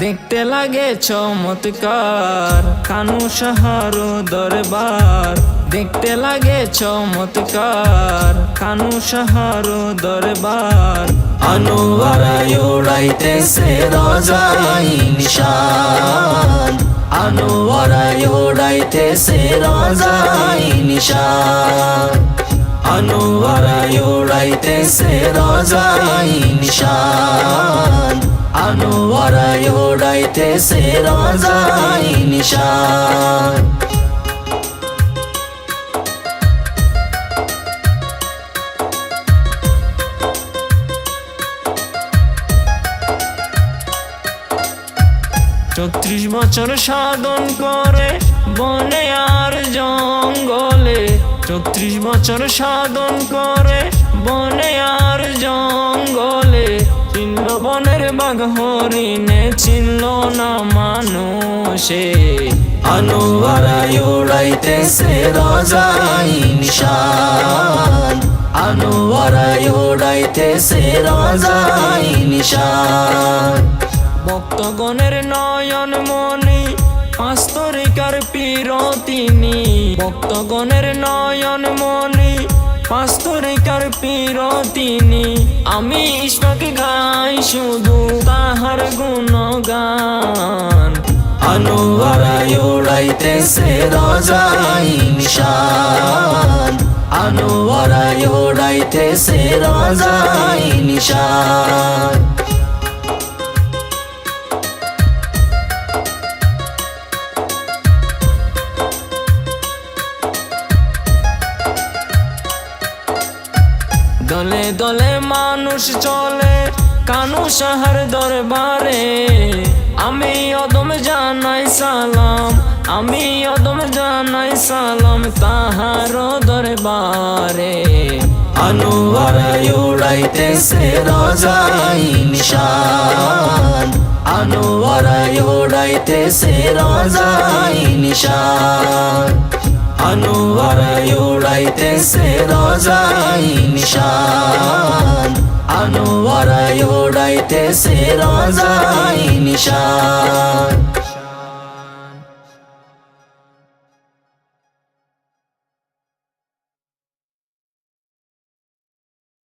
দেখতে লাগে চমৎকার, কানু সাহার দরবার। দেখতে লাগে চমৎকার, কানু সাহার দরবার। আনোয়ারায় উড়াইতেছে রজাই নিশান। আনোয়ারায় উড়াইতেছে রজাই নিশান। আনোয়ারায় উড়াইতেছে নিশান। আনোয়ারায় উড়াইতেছে রজাই বছর সাধন করে বনে আর জঙ্গলে। চৌত্রিশ বছর সাধন করে বনে আর জঙ্গলে। চিনল বনের বাঘ হরিণে চিনল না মানুষে। আনোয়ারায় উড়াইতেছে রজাই নিশান। আনোয়ারায় উড়াইতেছে রজাই নিশান। ভক্তগণের নয়ন মনি পাস্তরিকার পীর তিনি ভক্তগণের নয়ন মনি পাস্তরিকার পীর তিনি আমি ঈশ্বরকে গাই শুধু তাহার গুণগান। আনোয়ারায় উড়াইতেছে রজাই নিশান আনোয়ারায় উড়াইতেছে রজাই নিশান দলে দলে মানুষ চলে, কানু সাহার দরবারে। আমি অদম জানাই সালাম, আমি অদম জানাই সালাম তাহার দরবারে। আনোয়ারায় উড়াইতেছে রজাই নিশান। আনোয়ারায় উড়াইতেছে রজাই নিশান। আনোয়ারায় উড়াইতেছে রজাই নিশান আনোয়ারায় উড়াইতেছে রজাই নিশান